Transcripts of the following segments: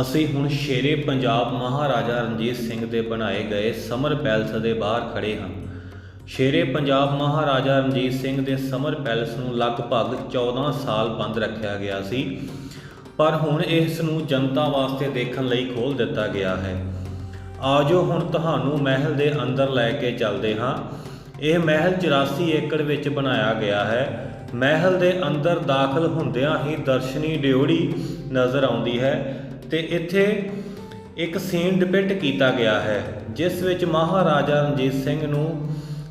ਅਸੀਂ ਹੁਣ ਸ਼ੇਰੇ ਪੰਜਾਬ ਮਹਾਰਾਜਾ ਰਣਜੀਤ ਸਿੰਘ ਦੇ ਬਣਾਏ ਗਏ ਸਮਰ ਪੈਲਸ ਦੇ ਬਾਹਰ ਖੜੇ ਹਾਂ। ਸ਼ੇਰੇ ਪੰਜਾਬ ਮਹਾਰਾਜਾ ਰਣਜੀਤ ਸਿੰਘ ਦੇ ਸਮਰ ਪੈਲਸ ਨੂੰ ਲਗਭਗ 14 ਸਾਲ ਬੰਦ ਰੱਖਿਆ ਗਿਆ ਸੀ, ਪਰ ਹੁਣ ਇਸ ਨੂੰ ਜਨਤਾ ਵਾਸਤੇ ਦੇਖਣ ਲਈ ਖੋਲ੍ਹ ਦਿੱਤਾ ਗਿਆ ਹੈ। ਆਜੋ ਹੁਣ ਤੁਹਾਨੂੰ ਮਹਿਲ ਦੇ ਅੰਦਰ ਲੈ ਕੇ ਚੱਲਦੇ ਹਾਂ। ਇਹ ਮਹਿਲ 84 ਏਕੜ ਵਿੱਚ ਬਣਾਇਆ ਗਿਆ ਹੈ। ਮਹਿਲ ਦੇ ਅੰਦਰ ਦਾਖਲ ਹੁੰਦਿਆਂ ਹੀ ਦਰਸ਼ਨੀ ਡਿਓੜੀ ਨਜ਼ਰ ਆਉਂਦੀ ਹੈ। ਤੇ ਇੱਥੇ ਇੱਕ ਸੀਨ ਡਿਪਿਕਟ ਕੀਤਾ ਗਿਆ ਹੈ, ਜਿਸ ਵਿੱਚ ਮਹਾਰਾਜਾ ਰਣਜੀਤ ਸਿੰਘ ਨੂੰ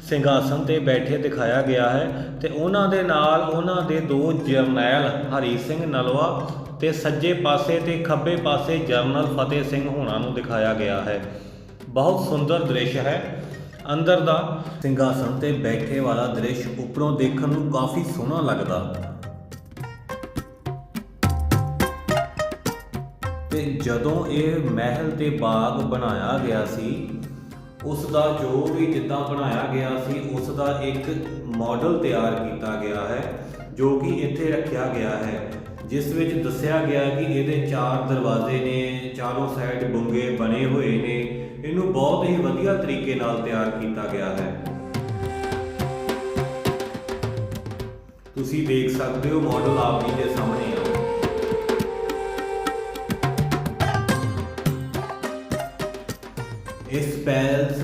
ਸਿੰਘਾਸਨ ਤੇ ਬੈਠੇ ਦਿਖਾਇਆ ਗਿਆ ਹੈ ਤੇ ਉਹਨਾਂ ਦੇ ਨਾਲ ਉਹਨਾਂ ਦੇ ਦੋ ਜਰਨੈਲ ਹਰੀ ਸਿੰਘ ਨਲਵਾ ਤੇ ਸੱਜੇ ਪਾਸੇ ਤੇ ਖੱਬੇ ਪਾਸੇ ਜਰਨਲ ਫਤਿਹ ਸਿੰਘ ਹੋਣਾ ਨੂੰ ਦਿਖਾਇਆ ਗਿਆ ਹੈ। ਬਹੁਤ ਸੁੰਦਰ ਦ੍ਰਿਸ਼ ਹੈ। ਅੰਦਰ ਦਾ ਸਿੰਘਾਸਨ ਤੇ ਬੈਠੇ ਵਾਲਾ ਦ੍ਰਿਸ਼ ਉੱਪਰੋਂ ਦੇਖਣ ਨੂੰ ਕਾਫੀ ਸੋਹਣਾ ਲੱਗਦਾ। ਤੇ ਜਦੋਂ ਇਹ ਮਹਿਲ ਤੇ ਬਾਗ ਬਣਾਇਆ ਗਿਆ ਸੀ ਉਸ ਦਾ ਜੋ ਵੀ ਜਿੱਦਾਂ ਬਣਾਇਆ ਗਿਆ ਸੀ ਉਸ ਦਾ ਇੱਕ ਮਾਡਲ ਤਿਆਰ ਕੀਤਾ ਗਿਆ ਹੈ, ਜੋ ਕਿ ਇੱਥੇ ਰੱਖਿਆ ਗਿਆ ਹੈ, ਜਿਸ ਵਿੱਚ ਦੱਸਿਆ ਗਿਆ ਕਿ ਇਹਦੇ ਚਾਰ ਦਰਵਾਜ਼ੇ ਨੇ, ਚਾਰੋਂ ਸਾਈਡ ਬੁੰਗੇ ਬਣੇ ਹੋਏ ਨੇ, ਇਹਨੂੰ ਬਹੁਤ ਹੀ ਵਧੀਆ ਤਰੀਕੇ ਨਾਲ ਤਿਆਰ ਕੀਤਾ ਗਿਆ ਹੈ। ਤੁਸੀਂ ਦੇਖ ਸਕਦੇ ਹੋ ਮਾਡਲ ਆਪ ਜੀ ਦੇ ਸਾਹਮਣੇ ਆ।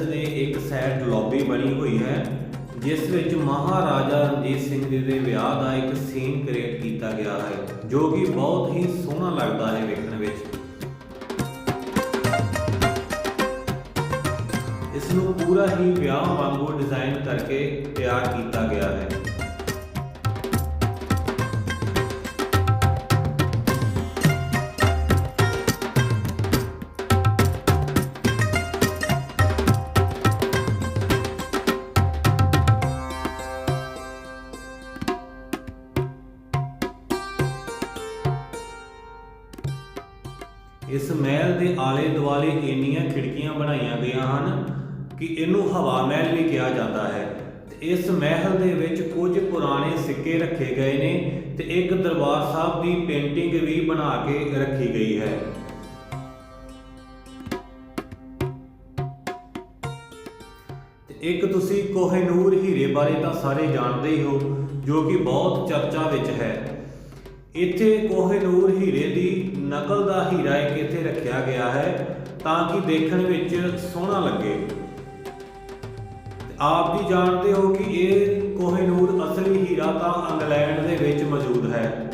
ਦੇ ਇੱਕ ਸਾਈਡ ਲੌਬੀ ਬਣੀ ਹੋਈ ਹੈ, ਜਿਸ ਵਿੱਚ ਮਹਾਰਾਜਾ ਰਣਜੀਤ ਸਿੰਘ ਜੀ ਦੇ ਵਿਆਹ ਦਾ ਇੱਕ ਸੀਨ ਕ੍ਰੀਏਟ ਕੀਤਾ ਗਿਆ ਹੈ, ਜੋ ਕਿ ਬਹੁਤ ਹੀ ਸੋਹਣਾ ਲੱਗਦਾ ਹੈ ਵੇਖਣ ਵਿੱਚ। ਇਸ ਨੂੰ ਪੂਰਾ ਹੀ ਵਿਆਹ ਵਾਂਗੂ ਡਿਜ਼ਾਈਨ ਕਰਕੇ ਤਿਆਰ ਕੀਤਾ ਗਿਆ ਹੈ। ਇਸ ਮਹਿਲ ਦੇ ਆਲੇ ਦੁਆਲੇ ਇੰਨੀਆਂ ਖਿੜਕੀਆਂ ਬਣਾਈਆਂ ਗਈਆਂ ਹਨ ਕਿ ਇਹਨੂੰ ਹਵਾ ਮਹਿਲ ਵੀ ਕਿਹਾ ਜਾਂਦਾ ਹੈ। ਤੇ ਇਸ ਮਹਿਲ ਦੇ ਵਿੱਚ ਕੁਝ ਪੁਰਾਣੇ ਸਿੱਕੇ ਰੱਖੇ ਗਏ ਨੇ ਤੇ ਇੱਕ ਦਰਬਾਰ ਸਾਹਿਬ ਦੀ ਪੇਂਟਿੰਗ ਵੀ ਬਣਾ ਕੇ ਰੱਖੀ ਗਈ ਹੈ। ਇੱਕ ਤੁਸੀਂ ਕੋਹਿਨੂਰ ਹੀਰੇ ਬਾਰੇ ਤਾਂ ਸਾਰੇ ਜਾਣਦੇ ਹੀ ਹੋ, ਜੋ ਕਿ ਬਹੁਤ ਚਰਚਾ ਵਿੱਚ ਹੈ। ਇੱਥੇ ਕੋਹਿਨੂਰ ਹੀਰੇ ਦੀ ਨਕਲ ਦਾ ਹੀਰਾ ਇੱਕ ਇੱਥੇ ਰੱਖਿਆ ਗਿਆ ਹੈ ਤਾਂ ਕਿ ਦੇਖਣ ਵਿੱਚ ਸੋਹਣਾ ਲੱਗੇ। ਆਪ ਵੀ ਜਾਣਦੇ ਹੋ ਕਿ ਇਹ ਕੋਹਿਨੂਰ ਅਸਲੀ ਹੀਰਾ ਤਾਂ ਇੰਗਲੈਂਡ ਦੇ ਵਿੱਚ ਮੌਜੂਦ ਹੈ।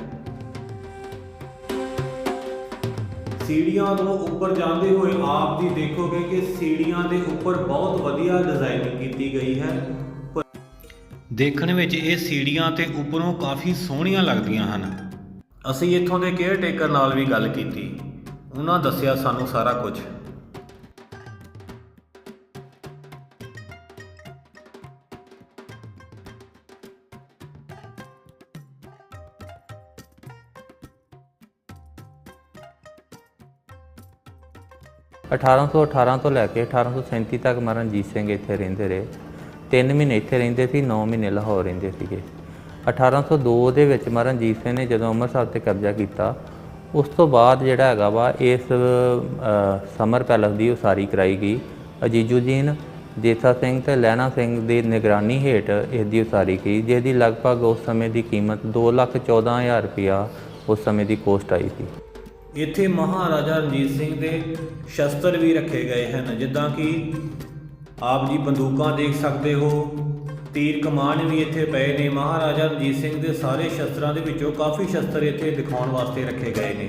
ਸੀੜੀਆਂ ਤੋਂ ਉੱਪਰ ਜਾਂਦੇ ਹੋਏ ਆਪ ਜੀ ਦੇਖੋਗੇ ਕਿ ਸੀੜੀਆਂ ਦੇ ਉੱਪਰ ਬਹੁਤ ਵਧੀਆ ਡਿਜ਼ਾਈਨਿੰਗ ਕੀਤੀ ਗਈ ਹੈ। ਦੇਖਣ ਵਿੱਚ ਇਹ ਸੀੜੀਆਂ ਤੇ ਉੱਪਰੋਂ ਕਾਫੀ ਸੋਹਣੀਆਂ ਲੱਗਦੀਆਂ ਹਨ। ਅਸੀਂ ਇੱਥੋਂ ਦੇ ਕੇਅਰ ਟੇਕਰ ਨਾਲ ਵੀ ਗੱਲ ਕੀਤੀ। ਉਹਨਾਂ ਦੱਸਿਆ ਸਾਨੂੰ ਸਾਰਾ ਕੁਝ। ਅਠਾਰਾਂ ਸੌ ਅਠਾਰਾਂ ਤੋਂ ਲੈ ਕੇ 1837 ਤੱਕ ਮਹਾਰਾਜਾ ਰਣਜੀਤ ਸਿੰਘ ਇੱਥੇ ਰਹਿੰਦੇ ਰਹੇ। 3 ਮਹੀਨੇ ਇੱਥੇ ਰਹਿੰਦੇ ਸੀ 9 ਮਹੀਨੇ ਲਾਹੌਰ ਰਹਿੰਦੇ ਸੀਗੇ। 1802 ਦੇ ਵਿੱਚ ਮਹਾਰਾਜਾ ਰਣਜੀਤ ਸਿੰਘ ਨੇ ਜਦੋਂ ਅੰਮ੍ਰਿਤਸਰ ਤੇ ਕਬਜ਼ਾ ਕੀਤਾ, ਉਸ ਤੋਂ ਬਾਅਦ ਜਿਹੜਾ ਹੈਗਾ ਵਾ, ਇਸ ਸਮਰ ਪੈਲਸ ਦੀ ਉਸਾਰੀ ਕਰਾਈ ਗਈ। ਅਜੀਜੂ ਜੀਨ ਜੇਸਾ ਸਿੰਘ ਤੇ ਲਹਿਣਾ ਸਿੰਘ ਦੀ ਨਿਗਰਾਨੀ ਹੇਠ ਇਸ ਦੀ ਉਸਾਰੀ ਕੀਤੀ ਜਿਸ ਦੀ ਲਗਭਗ ਉਸ ਸਮੇਂ ਦੀ ਕੀਮਤ 214000 ਰੁਪਇਆ ਉਸ ਸਮੇਂ ਦੀ ਕੋਸਟ ਆਈ ਸੀ। ਇੱਥੇ ਮਹਾਰਾਜਾ ਰਣਜੀਤ ਸਿੰਘ ਦੇ ਸ਼ਸਤਰ ਵੀ ਰੱਖੇ ਗਏ ਹਨ, ਜਿੱਦਾਂ ਕਿ ਆਪ ਜੀ ਬੰਦੂਕਾਂ ਦੇਖ ਸਕਦੇ ਹੋ ਤੀਰ ਕਮਾਨ ਵੀ ਇੱਥੇ ਪਏ ਨੇ। ਮਹਾਰਾਜਾ ਰਣਜੀਤ ਸਿੰਘ ਦੇ ਸਾਰੇ ਸ਼ਸਤਰਾਂ ਦੇ ਵਿੱਚੋਂ ਕਾਫੀ ਸ਼ਸਤਰ ਇੱਥੇ ਦਿਖਾਉਣ ਵਾਸਤੇ ਰੱਖੇ ਗਏ ਨੇ।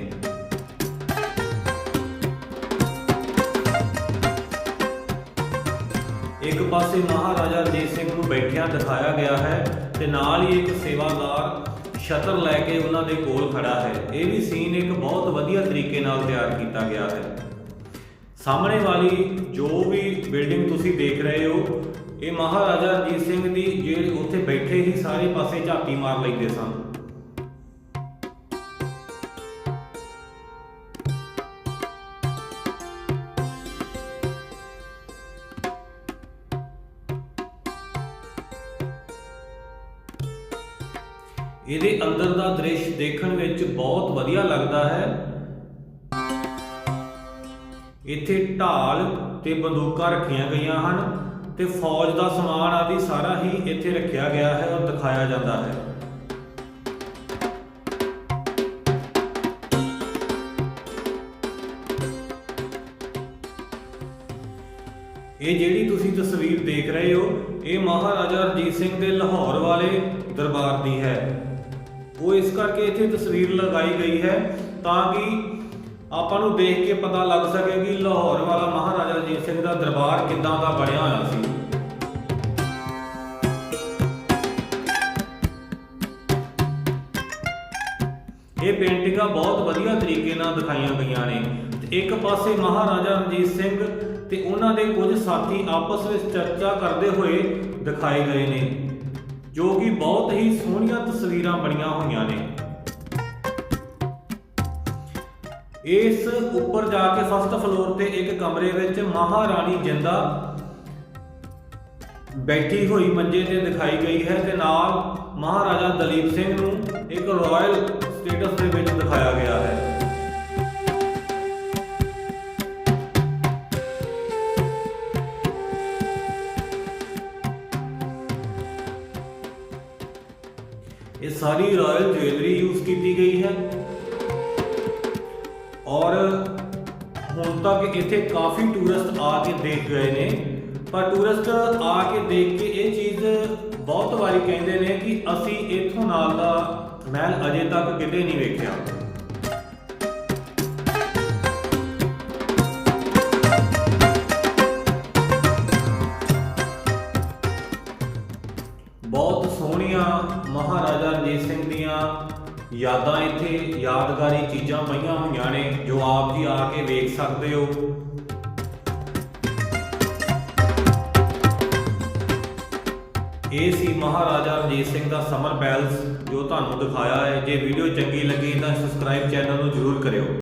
ਇੱਕ ਪਾਸੇ ਮਹਾਰਾਜਾ ਰਣਜੀਤ ਸਿੰਘ ਨੂੰ ਬੈਠਿਆਂ ਦਿਖਾਇਆ ਗਿਆ ਹੈ ਤੇ ਨਾਲ ਹੀ ਇੱਕ ਸੇਵਾਦਾਰ ਛਤਰ ਲੈ ਕੇ ਉਹਨਾਂ ਦੇ ਕੋਲ ਖੜਾ ਹੈ। ਇਹ ਵੀ ਸੀਨ ਇੱਕ ਬਹੁਤ ਵਧੀਆ ਤਰੀਕੇ ਨਾਲ ਤਿਆਰ ਕੀਤਾ ਗਿਆ ਹੈ। ਸਾਹਮਣੇ ਵਾਲੀ ਜੋ ਵੀ ਬਿਲਡਿੰਗ ਤੁਸੀਂ ਦੇਖ ਰਹੇ ਹੋ ਇਹ ਮਹਾਰਾਜਾ ਰਣਜੀਤ ਸਿੰਘ ਦੀ ਜਿਹੜੇ ਉੱਥੇ ਬੈਠੇ ਹੀ ਸਾਰੇ ਪਾਸੇ ਝਾਤੀ ਮਾਰ ਲੈਂਦੇ ਸਨ। ਇਹਦੇ ਅੰਦਰ ਦਾ ਦ੍ਰਿਸ਼ ਦੇਖਣ ਵਿੱਚ ਬਹੁਤ ਵਧੀਆ ਲੱਗਦਾ ਹੈ। ਇੱਥੇ ਢਾਲ ਤੇ ਬੰਦੂਕਾਂ ਰੱਖੀਆਂ ਗਈਆਂ ਹਨ। ਤੇ ਫੌਜ ਦਾ ਸਮਾਨ ਆਦਿ ਸਾਰਾ ਹੀ ਇੱਥੇ ਰੱਖਿਆ ਗਿਆ ਹੈ ਔਰ ਦਿਖਾਇਆ ਜਾਂਦਾ ਹੈ। ਇਹ ਜਿਹੜੀ ਤੁਸੀਂ ਤਸਵੀਰ ਦੇਖ ਰਹੇ ਹੋ, ਇਹ ਮਹਾਰਾਜਾ ਰਣਜੀਤ ਸਿੰਘ ਦੇ ਲਾਹੌਰ ਵਾਲੇ ਦਰਬਾਰ ਦੀ ਹੈ। ਉਹ ਇਸ ਕਰਕੇ ਇੱਥੇ ਤਸਵੀਰ ਲਗਾਈ ਗਈ ਹੈ ਤਾਂ ਕਿ ਆਪਾਂ ਨੂੰ ਦੇਖ ਕੇ ਪਤਾ ਲੱਗ ਸਕੇ ਕਿ ਲਾਹੌਰ ਵਾਲਾ ਮਹਾਰਾਜਾ ਰਣਜੀਤ ਸਿੰਘ ਦਾ ਦਰਬਾਰ ਕਿੱਦਾਂ ਦਾ ਬਣਿਆ ਹੋਇਆ ਸੀ। ਇਹ ਪੇਂਟਿੰਗਾਂ ਬਹੁਤ ਵਧੀਆ ਤਰੀਕੇ ਨਾਲ ਦਿਖਾਈਆਂ ਗਈਆਂ ਨੇ। ਇੱਕ ਪਾਸੇ ਮਹਾਰਾਜਾ ਰਣਜੀਤ ਸਿੰਘ ਤੇ ਉਹਨਾਂ ਦੇ ਕੁਝ ਸਾਥੀ ਆਪਸ ਵਿੱਚ ਚਰਚਾ ਕਰਦੇ ਹੋਏ ਦਿਖਾਏ ਗਏ ਨੇ, ਜੋ ਕਿ ਬਹੁਤ ਹੀ ਸੋਹਣੀਆਂ ਤਸਵੀਰਾਂ ਬਣੀਆਂ ਹੋਈਆਂ ਨੇ। ਇਸ ਉੱਪਰ ਜਾ ਕੇ ਫਸਟ ਫਲੋਰ ਤੇ ਇੱਕ ਕਮਰੇ ਵਿੱਚ ਮਹਾਰਾਣੀ ਜਿੰਦਾ ਬੈਠੀ ਹੋਈ ਮੰਜੇ ਤੇ ਦਿਖਾਈ ਗਈ ਹੈ ਤੇ ਨਾਲ ਮਹਾਰਾਜਾ ਦਲੀਪ ਸਿੰਘ ਨੂੰ ਇੱਕ ਰਾਇਲ ਸਟੇਟਸ ਦੇ ਵਿੱਚ ਦਿਖਾਇਆ ਗਿਆ ਹੈ। ਇਹ ਸਾਰੀ ਰਾਇਲ ਜੁਐਲਰੀ ਯੂਜ਼ ਕੀਤੀ ਗਈ ਹੈ। ਔਰ ਹੁਣ ਤੱਕ ਇੱਥੇ ਕਾਫੀ ਟੂਰਿਸਟ ਆ ਕੇ ਦੇਖ ਗਏ ਨੇ। ਪਰ ਟੂਰਿਸਟ ਆ ਕੇ ਦੇਖ ਕੇ ਇਹ ਚੀਜ਼ ਬਹੁਤ ਵਾਰੀ ਕਹਿੰਦੇ ਨੇ ਕਿ ਅਸੀਂ ਇੱਥੋਂ ਨਾਲ ਦਾ ਮਹਿਲ ਅਜੇ ਤੱਕ ਕਿਤੇ ਨਹੀਂ ਵੇਖਿਆ। ਯਾਦਾਂ ਇੱਥੇ ਯਾਦਗਾਰੀ ਚੀਜ਼ਾਂ ਪਈਆਂ ਹੋਈਆਂ ਨੇ ਜੋ ਆਪ ਜੀ ਆ ਕੇ ਵੇਖ ਸਕਦੇ ਹੋ। ਇਹ ਸੀ ਮਹਾਰਾਜਾ ਰਣਜੀਤ ਸਿੰਘ ਦਾ ਸਮਰ ਪੈਲਸ ਜੋ ਤੁਹਾਨੂੰ ਦਿਖਾਇਆ ਹੈ। ਜੇ ਵੀਡੀਓ ਚੰਗੀ ਲੱਗੀ ਤਾਂ ਸਬਸਕ੍ਰਾਈਬ ਚੈਨਲ ਨੂੰ ਜਰੂਰ ਕਰਿਓ।